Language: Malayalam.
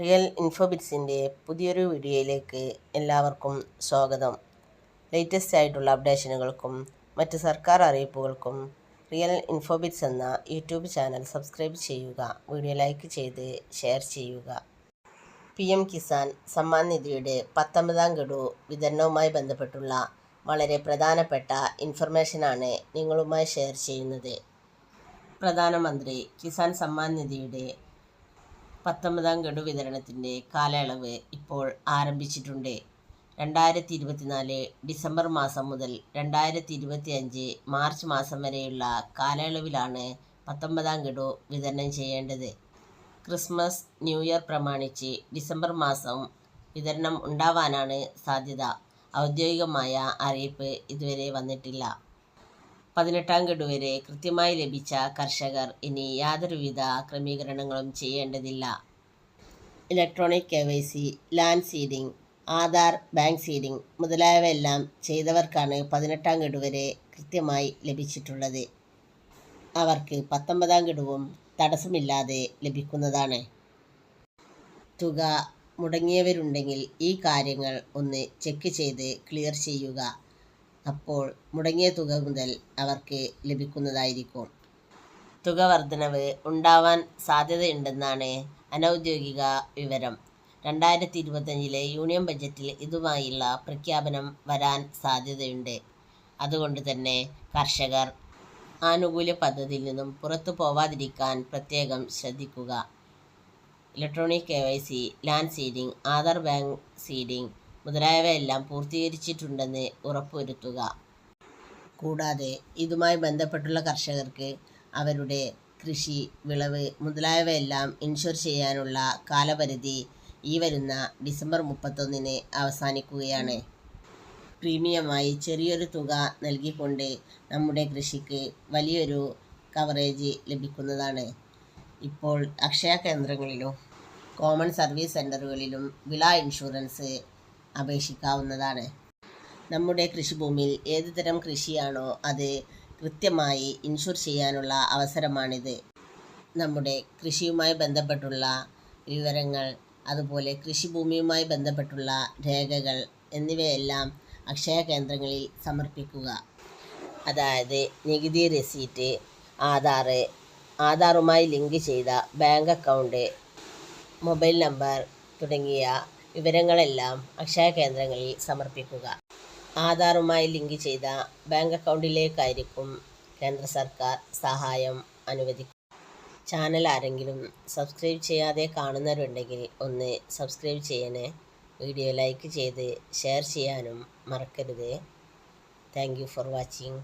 റിയൽ ഇൻഫോബിറ്റ്സിന്റെ പുതിയൊരു വീഡിയോയിലേക്ക് എല്ലാവർക്കും സ്വാഗതം. ലേറ്റസ്റ്റ് ആയിട്ടുള്ള അപ്ഡേഷനുകൾക്കും മറ്റ് സർക്കാർ അറിയിപ്പുകൾക്കും റിയൽ ഇൻഫോബിറ്റ്സ് എന്ന യൂട്യൂബ് ചാനൽ സബ്സ്ക്രൈബ് ചെയ്യുക വീഡിയോ ലൈക്ക് ചെയ്ത് ഷെയർ ചെയ്യുക. പി എം കിസാൻ സമ്മാൻ നിധിയുടെ പത്തൊമ്പതാം ഗഡു വിതരണവുമായി ബന്ധപ്പെട്ടുള്ള വളരെ പ്രധാനപ്പെട്ട ഇൻഫർമേഷനാണ് നിങ്ങളുമായി ഷെയർ ചെയ്യുന്നത്. പ്രധാനമന്ത്രി കിസാൻ സമ്മാൻ നിധിയുടെ പത്തൊമ്പതാം ഗഡു വിതരണത്തിന്റെ കാലയളവ് ഇപ്പോൾ ആരംഭിച്ചിട്ടുണ്ട്. രണ്ടായിരത്തി ഇരുപത്തിനാല് ഡിസംബർ മാസം മുതൽ രണ്ടായിരത്തി ഇരുപത്തി അഞ്ച് മാർച്ച് മാസം വരെയുള്ള കാലയളവിലാണ് പത്തൊമ്പതാം ഗഡു വിതരണം ചെയ്യേണ്ടത്. ക്രിസ്മസ് ന്യൂ ഇയർ പ്രമാണിച്ച് ഡിസംബർ മാസം വിതരണം ഉണ്ടാവാനാണ് സാധ്യത. ഔദ്യോഗികമായ അറിയിപ്പ് ഇതുവരെ വന്നിട്ടില്ല. പതിനെട്ടാം ഗഡു വരെ കൃത്യമായി ലഭിച്ച കർഷകർ ഇനി യാതൊരുവിധ ക്രമീകരണങ്ങളും ചെയ്യേണ്ടതില്ല. Electronic K Y C land seeding Aadhaar bank seeding മുതലായവയെല്ലാം ചെയ്തവർക്കാണ് പതിനെട്ടാം ഗഡു വരെ കൃത്യമായി ലഭിച്ചിട്ടുള്ളത്. അവർക്ക് പത്തൊമ്പതാം ഗഡുവും തടസ്സമില്ലാതെ ലഭിക്കുന്നതാണ്. തുക മുടങ്ങിയവരുണ്ടെങ്കിൽ ഈ കാര്യങ്ങൾ ഒന്ന് ചെക്ക് ചെയ്ത് ക്ലിയർ ചെയ്യുക. അപ്പോൾ മുടങ്ങിയ തുക മുതൽ അവർക്ക് ലഭിക്കുന്നതായിരിക്കും. തുക വർധനവ് ഉണ്ടാവാൻ സാധ്യതയുണ്ടെന്നാണ് അനൗദ്യോഗിക വിവരം. രണ്ടായിരത്തി ഇരുപത്തഞ്ചിലെ യൂണിയൻ ബജറ്റിൽ ഇതുമായുള്ള പ്രഖ്യാപനം വരാൻ സാധ്യതയുണ്ട്. അതുകൊണ്ട് തന്നെ കർഷകർ ആനുകൂല്യ പദ്ധതിയിൽ നിന്നും പുറത്തു പോവാതിരിക്കാൻ പ്രത്യേകം ശ്രദ്ധിക്കുക. Electronic K Y C land seeding Aadhaar bank seeding മുതലായവയെല്ലാം പൂർത്തീകരിച്ചിട്ടുണ്ടെന്ന് ഉറപ്പുവരുത്തുക. കൂടാതെ ഇതുമായി ബന്ധപ്പെട്ടുള്ള കർഷകർക്ക് അവരുടെ കൃഷി വിളവ് മുതലായവയെല്ലാം ഇൻഷുർ ചെയ്യാനുള്ള കാലപരിധി ഈ വരുന്ന ഡിസംബർ മുപ്പത്തൊന്നിന് അവസാനിക്കുകയാണ്. പ്രീമിയമായി ചെറിയൊരു തുക നൽകിക്കൊണ്ട് നമ്മുടെ കൃഷിക്ക് വലിയൊരു കവറേജ് ലഭിക്കുന്നതാണ്. ഇപ്പോൾ അക്ഷയ കേന്ദ്രങ്ങളിലും കോമൺ സർവീസ് സെന്ററുകളിലും വിള ഇൻഷുറൻസ് അപേക്ഷിക്കാവുന്നതാണ്. നമ്മുടെ കൃഷിഭൂമിയിൽ ഏത് തരം കൃഷിയാണോ അത് കൃത്യമായി ഇൻഷുർ ചെയ്യാനുള്ള അവസരമാണിത്. നമ്മുടെ കൃഷിയുമായി ബന്ധപ്പെട്ടുള്ള വിവരങ്ങൾ അതുപോലെ കൃഷിഭൂമിയുമായി ബന്ധപ്പെട്ടുള്ള രേഖകൾ എന്നിവയെല്ലാം അക്ഷയ കേന്ദ്രങ്ങളിൽ സമർപ്പിക്കുക. അതായത് നികുതി രസീറ്റ് ആധാർ ആധാറുമായി ലിങ്ക് ചെയ്ത ബാങ്ക് അക്കൗണ്ട് മൊബൈൽ നമ്പർ തുടങ്ങിയ വിവരങ്ങളെല്ലാം അക്ഷയ കേന്ദ്രങ്ങളിൽ സമർപ്പിക്കുക. ആധാറുമായി ലിങ്ക് ചെയ്ത ബാങ്ക് അക്കൗണ്ടിലേക്കായിരിക്കും കേന്ദ്ര സർക്കാർ സഹായം അനുവദിക്കുക ചാനൽ ആരെങ്കിലും സബ്സ്ക്രൈബ് ചെയ്യാതെ കാണുന്നവരുണ്ടെങ്കിൽ ഒന്ന് സബ്സ്ക്രൈബ് ചെയ്യണേ. വീഡിയോ ലൈക്ക് ചെയ്ത് ഷെയർ ചെയ്യാനും മറക്കരുത്. Thank for watching.